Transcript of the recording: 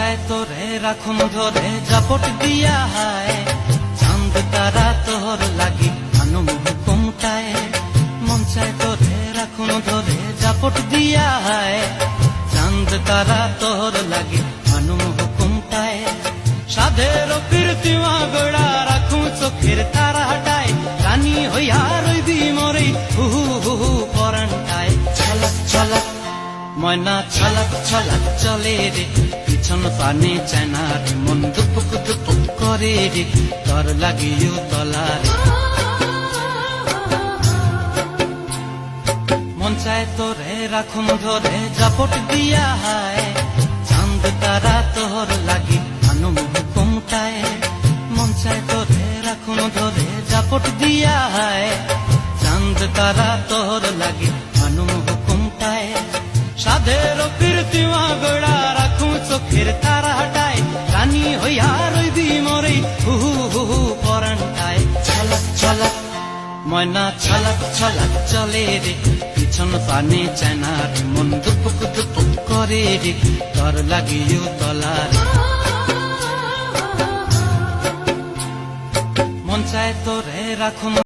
চায় তোরে, রাখুন ধরে, জাপট দিয়া হায়। চাঁদ তারা তোর লাগি মন চায় তোরে ধরে, জাপট দিয়া হায়। চাঁদ তারা তোর লাগি আনুম হুকুমটায় সাধের কীর্তিমা গোড়া ময়না ছলক ছলক চলে রে। পিছন পানে চায়না রে, মন দুপুক দুপুক করে রে। তর লাগিও তলারে মন চায় তোরে রাখুন ধরে, জাপট দিয়া হায়। চাঁদ তারা তোর লাগি আনুম হুকুমটায়। মন চায় তোরে রাখুন ধরে, জাপট দিয়া হায়। চাঁদ তারা তোর লাগি কীর্তিমা গোড়া রাখুন চোখের তারা হাটায় রানী হইয়া রইবি মরে হু হু হু হু পরান্টায় ছলক ছলক ময়না ছলক ছলক চলে রে পিছন পানে চায়না রে মন দুপুক দুপুক করে রে তর লাগিও তলার মন চায় তোরে রাখুন